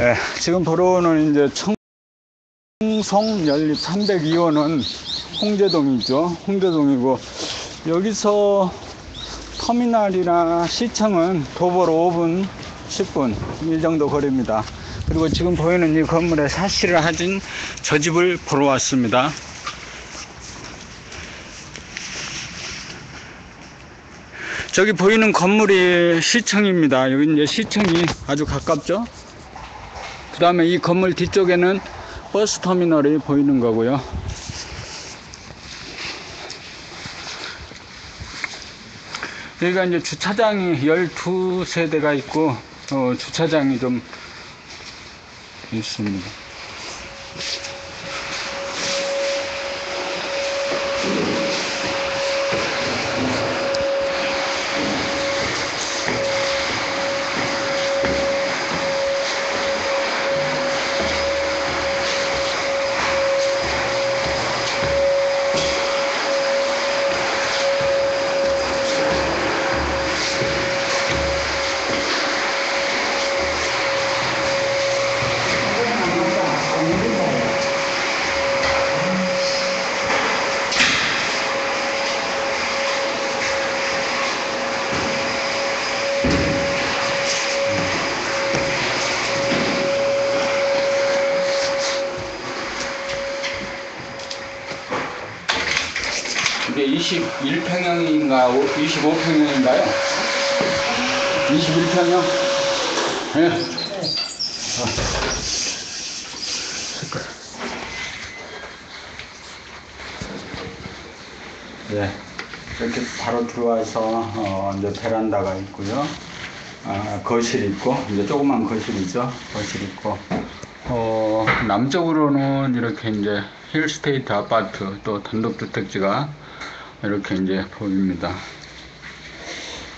예, 지금 보러오는 이제 청송 연립 302호는 홍제동이죠. 홍제동이고 여기서 터미널이나 시청은 도보로 5분, 10분 이 정도 거리입니다. 그리고 지금 보이는 이 건물에 사실을 하진 저 집을 보러 왔습니다. 저기 보이는 건물이 시청입니다. 여기 이제 시청이 아주 가깝죠? 그 다음에 이 건물 뒤쪽에는 버스 터미널이 보이는 거고요. 여기가 이제 주차장이 12세대가 있고, 어, 주차장이 좀 있습니다. 이게 21평형인가 25평형인가요? 21평형? 예. 아. 색깔. 예. 이렇게 바로 들어와서 어, 이제 베란다가 있고요. 아, 거실 있고 이제 조그만 거실이죠. 거실 있고 어, 남쪽으로는 이렇게 이제 힐스테이트 아파트 또 단독주택지가 이렇게 이제 보입니다.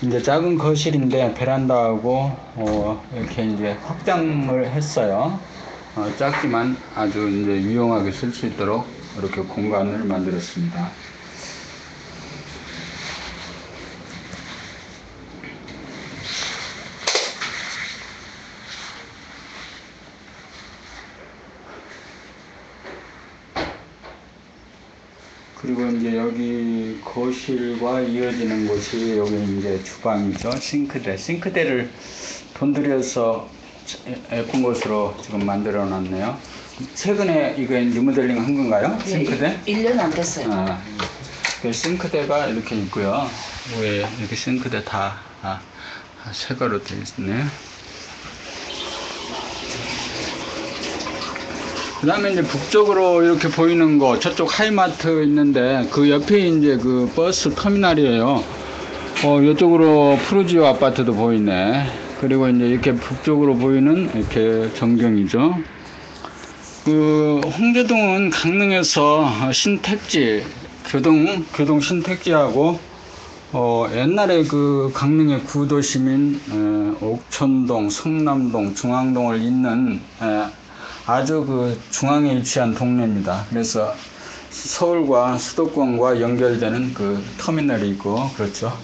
이제 작은 거실인데 베란다하고 어, 이렇게 이제 확장을 했어요. 어, 작지만 아주 이제 유용하게 쓸 수 있도록 이렇게 공간을 만들었습니다. 그리고 이제 여기 거실과 이어지는 곳이 여기 이제 주방이죠. 싱크대. 싱크대를 돈 들여서 예쁜 곳으로 지금 만들어 놨네요. 최근에 이거 리모델링 한 건가요? 싱크대? 1년 안 됐어요. 아, 그 싱크대가 이렇게 있고요. 위에 이렇게 싱크대 다 아, 새거로 되어 있네요. 그 다음에 이제 북쪽으로 이렇게 보이는 거, 저쪽 하이마트 있는데, 그 옆에 이제 그 버스 터미널이에요. 어, 이쪽으로 푸르지오 아파트도 보이네. 그리고 이제 이렇게 북쪽으로 보이는 이렇게 전경이죠. 그, 홍대동은 강릉에서 신택지, 교동, 교동 신택지하고, 어, 옛날에 그 강릉의 구도심인, 에, 옥천동, 성남동, 중앙동을 잇는, 에, 아주 그 중앙에 위치한 동네입니다. 그래서 서울과 수도권과 연결되는 그 터미널이 있고 그렇죠.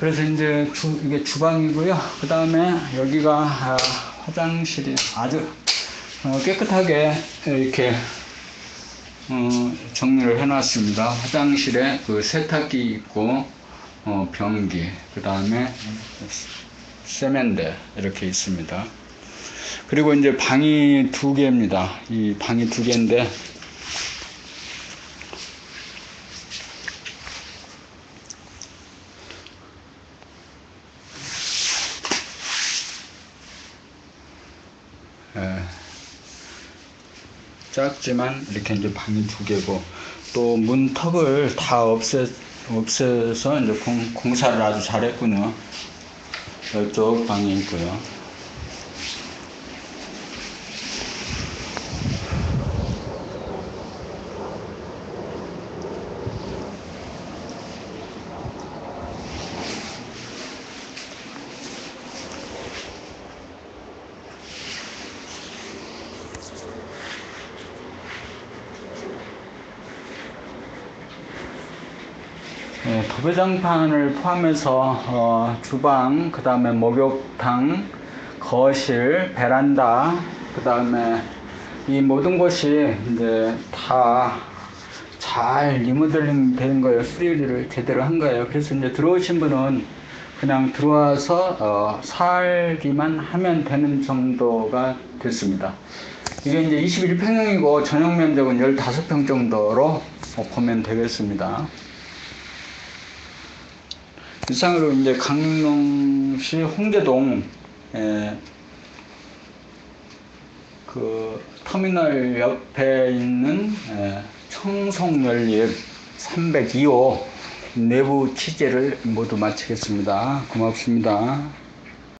그래서 이제 주, 이게 주방이고요. 그 다음에 여기가 아, 화장실이 아주 어, 깨끗하게 이렇게 어, 정리를 해놨습니다. 화장실에 그 세탁기 있고 어, 변기 그 다음에 세면대 이렇게 있습니다. 그리고 이제 방이 두 개입니다. 이 방이 두 개인데, 에, 작지만 이렇게 이제 방이 두 개고, 또 문턱을 다 없애, 없애서 이제 공, 공사를 아주 잘했군요. 이쪽 방이 있고요. 네, 도배장판을 포함해서 어, 주방, 그 다음에 목욕탕, 거실, 베란다, 그 다음에 이 모든 곳이 이제 다 잘 리모델링 된 거예요. 수리를 제대로 한 거예요. 그래서 이제 들어오신 분은 그냥 들어와서 어, 살기만 하면 되는 정도가 됐습니다. 이게 이제 21평형이고 전용 면적은 15평 정도로 어, 보면 되겠습니다. 이상으로 이제 강릉시 홍제동 에, 그 터미널 옆에 있는 에, 청송연립 302호 내부 취재를 모두 마치겠습니다. 고맙습니다.